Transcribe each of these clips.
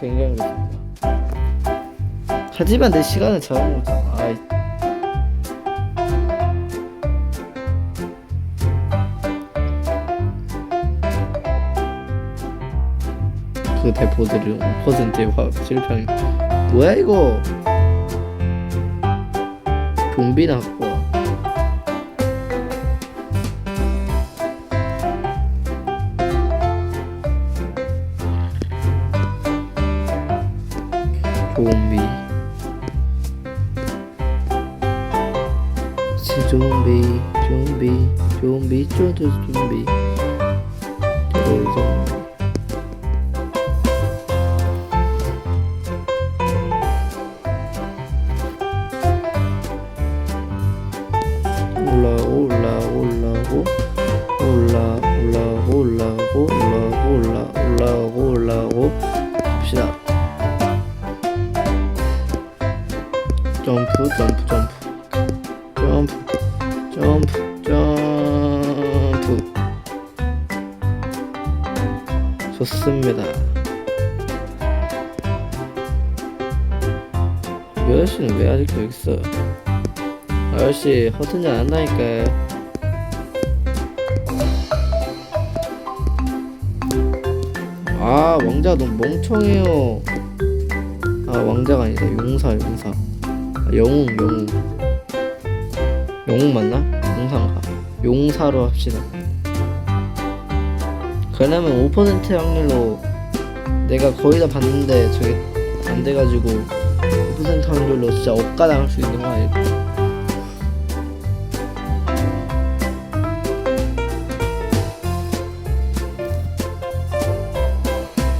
굉장히 하지만 내 시간을 잡아먹었잖아. 아이. 그 대포들을 5%의 화학 실패 뭐야 이거? 좀비나 좀비 쪼드 좀비. 갑시다. 점프 점프 점프 점프. 점프 점프 좋습니다. 이 아저씨는 왜 아직도 있어요 아저씨 허튼지 안 한다니까 아 왕자가 너무 멍청해요. 아 왕자가 아니다 용사 용사. 아, 영웅 영웅. 영웅 맞나? 용사인가 용사로 합시다 그러면 5% 확률로 내가 거의 다 봤는데 저게 안 돼가지고 5% 확률로 진짜 억가당할 수 있는 거 아닐까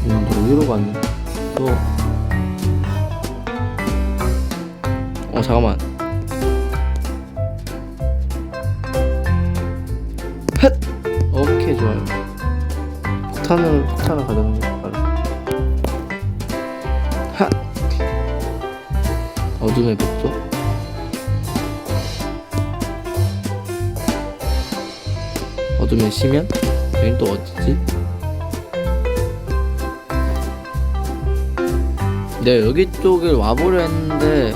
음, 어디로 갔니? 또. 어, 잠깐만. 헷! 오케이, 좋아요. 폭탄을, 폭탄을 가져오는 게 바로. 하! 어둠의 복도? 어둠의 심연? 여긴 또 어디지? 내가 여기 쪽을 와보려 했는데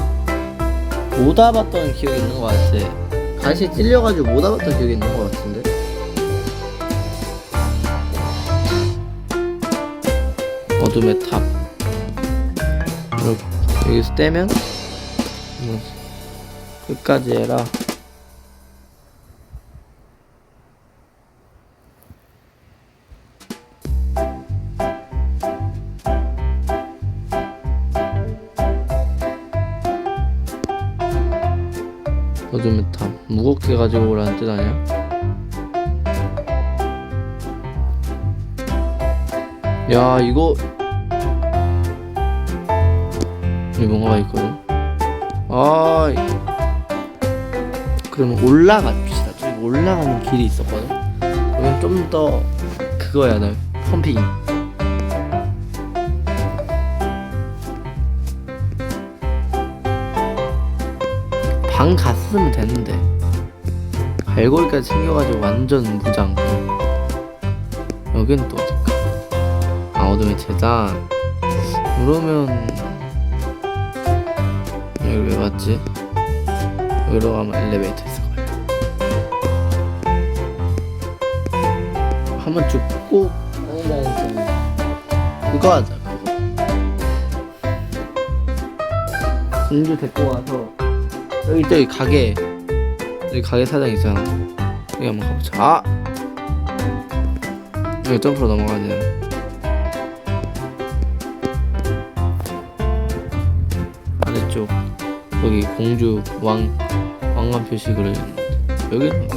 못 와봤던 기억이 있는 것 같아 가시 찔려가지고 못 와봤던 기억이 있는 것 같은데 어둠의 탑. 여기서 떼면 뭐, 끝까지 해라. 어둠의 탑. 무겁게 가지고 오라는 뜻 아니야? 야 이거 여기 뭔가가 있거든. 아 그러면 올라갑시다. 저기 올라가는 길이 있었거든. 그러면 좀 더 그거야 나 펌핑. 방 갔으면 됐는데. 갈고리까지 챙겨가지고 완전 무장. 여긴 또 어딜까 아 어둠의 재단. 그러면 여기 왜 왔지? 여기로 가면 엘리베이터 있을 거예요 한번 죽고 그거 하자 그거. 공주 데리고 와서 여기 저기 가게 여기 가게 사장 있잖아. 여기 한번 가보자. 아! 여기 점프로 넘어가야 돼 공주 왕 왕관 그려있는데 여기는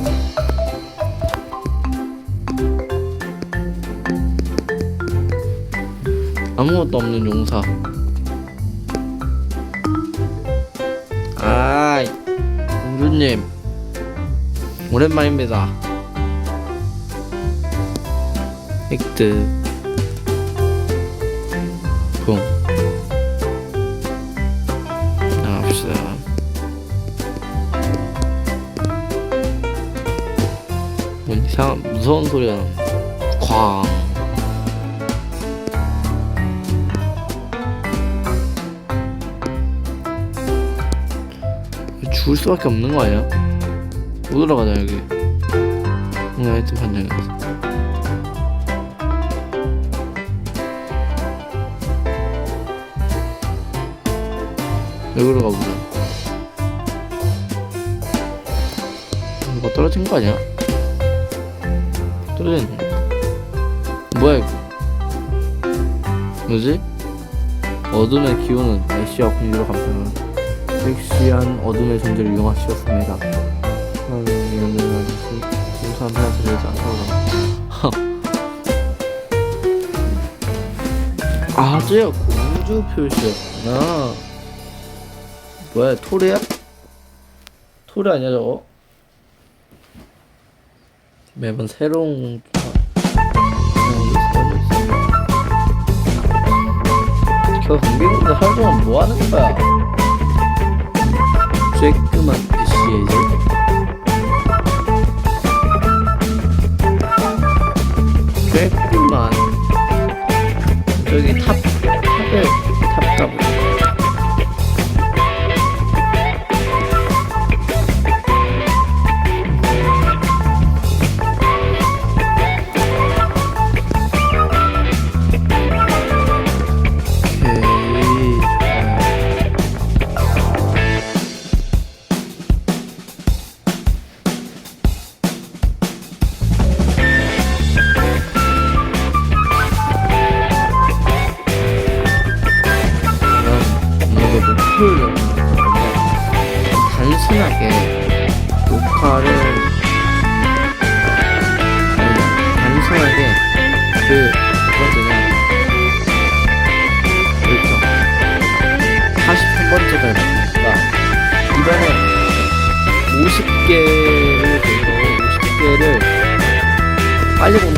아무것도 없는 용사. 아이 공주님. 오랜만입니다. 획득 왠지 이상 무서운 소리가 쾅 죽을 수밖에 없는 거 아니야? 못 올라가자 여기. 오늘 하여튼 반장이 가서 여기로 가보자. 뭐가 떨어진 거 아니야? 떨어졌네 뭐야 이거 뭐지? 어둠의 기운은 애쉬와 공주로 감상한 섹시한 어둠의 존재를 이런 들지 않도록 아주야 공주 표시였구나. 뭐야 토레야? 토레 아니야 저거? 매번 새로운 저 경비군들 하루 동안 뭐 하는 거야? 쬐끄만 애쉬에이즈 쬐끄만. 저기 탑 탑에 탑 가보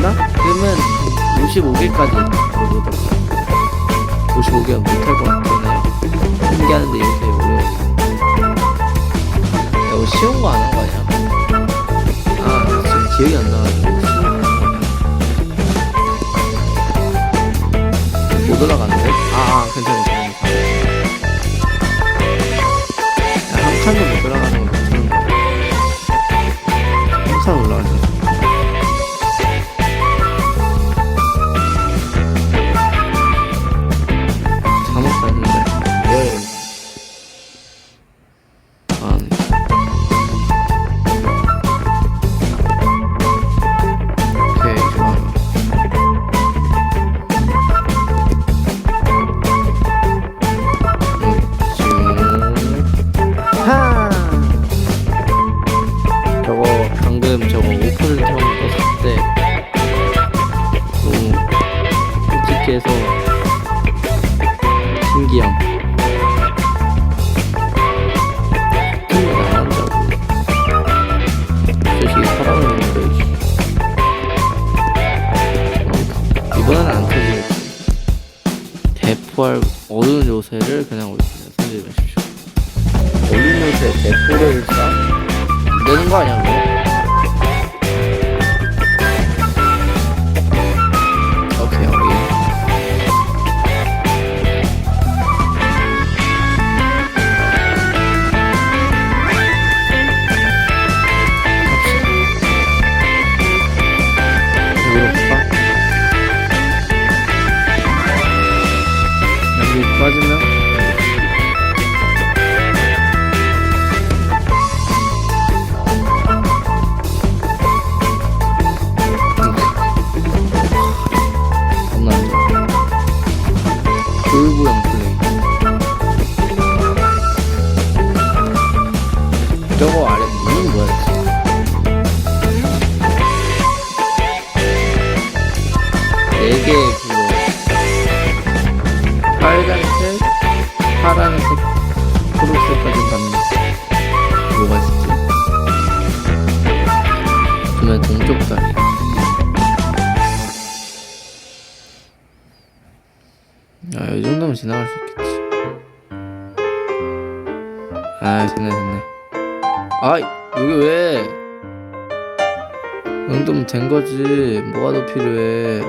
본다? 그러면 55개까지 보도록 55개는 못할 것 같거든요 신기하는데 이렇게 어려워 야, 이거 쉬운 거 안 한 거 아니야? 아 지금 기억이 안 나가지고 못 올라가는데? 아, 아 괜찮아 괜찮아 야, 한 칸도 못 올라가 방금 저거 오픈을 처음 떴을 때 너무 솔직해서 신기함. 정말 나간다고. 솔직히 사람을 믿어 이번엔 안 터지겠지. 대포할 어두운 요새를 그냥 올리세요 손질 마십시오. 어린 요새 대포를 쏴? 안 되는 거 아니야 그거? 초록색까지 받는 뭐가 있지? 그러면 동쪽 다리. 아, 이 정도면 지나갈 수 있겠지. 아, 됐네, 됐네. 아, 여기 왜? 이 정도면 된 거지. 뭐가 더 필요해?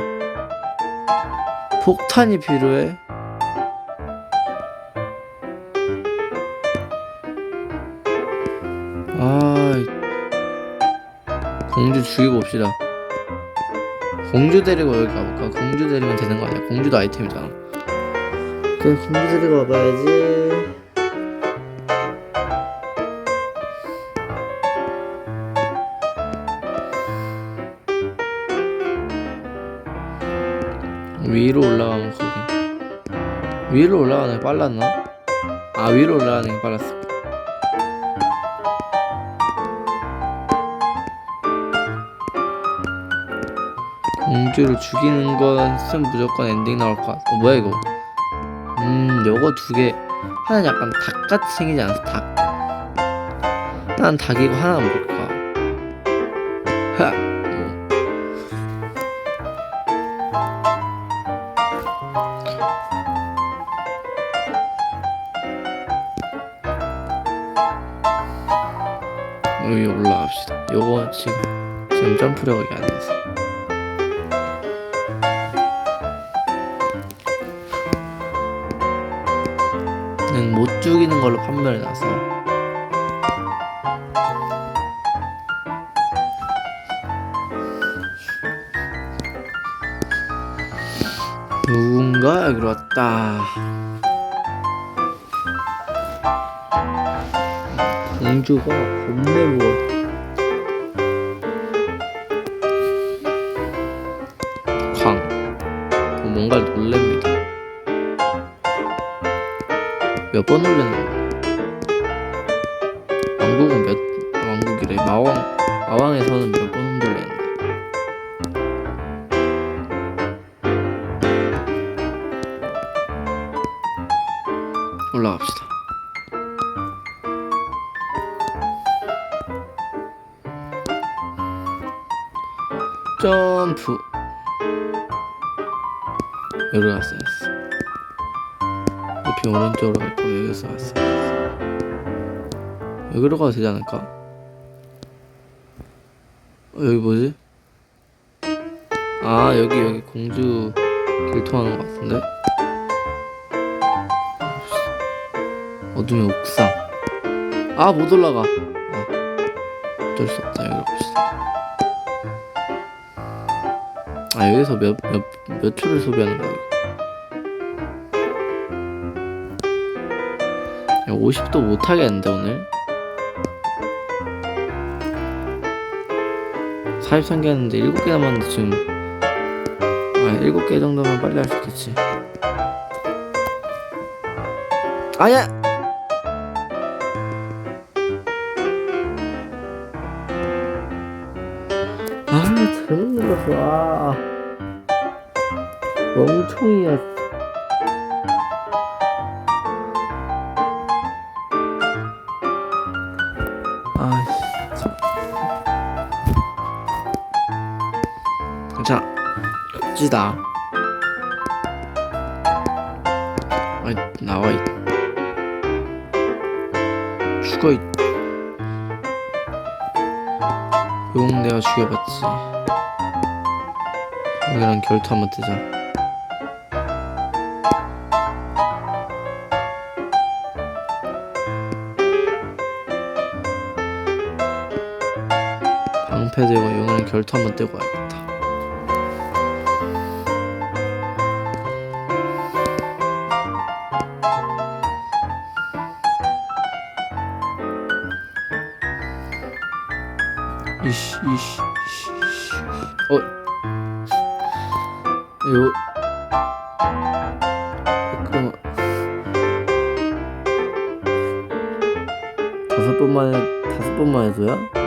폭탄이 필요해? 공주 죽여봅시다 공주 데리고 여기 가볼까? 공주 데리면 되는 거 아니야? 공주도 아이템이잖아 그래 공주 데리고 와봐야지 위로 올라가면 거기 위로 올라가는 게 빨랐나? 아 위로 올라가는 게 빨랐어 공주를 죽이는 것은 무조건 엔딩 나올 것 같아 어, 뭐야 이거 음 요거 두 개 하나는 약간 닭같이 생기지 않았어 닭 하나는 닭이고 하나는 뭘까 하 뭐. 여기 올라갑시다. 요거 지금 지금 점프력이 안 돼서. 죽이는 걸로 판별이 나서 누군가 여기로 왔다. 공주가 겁내 무거워. 광. 뭐 뭔가를 놀랍니 몇번 거야? 왕국은 몇 왕국이래? 마왕 마왕에서는 몇 번 흔들렸는데. 올라갑시다. 점프 여기로 갔어야 높이 오른쪽으로 갔고 여기서 갔어야 했어 여기로 가도 되지 않을까? 어, 여기 뭐지? 아 여기 여기 공주 길 통하는 것 같은데? 어둠의 옥상 아 못 올라가 아, 어쩔 수 없다 여기로 갑시다 아 여기서 몇몇몇 초를 소비하는 거야 50도 못 하겠는데 오늘? 43개 했는데 7개 남았는데 지금. 아 7개 정도면 빨리 할 수 있겠지. 아야! 아 잘못 눌렀어. 아. 멍청이야 참. 괜찮아 찌다. 아이 나와 이 죽어 이용 내가 죽여봤지. 여기랑 결투 한번 뜨자 방패 들고 용이랑 결투 한번 뜨고 와야겠다 이씨 이씨 이씨. 어요 그럼 다섯 번만에 다섯 번만 해도야?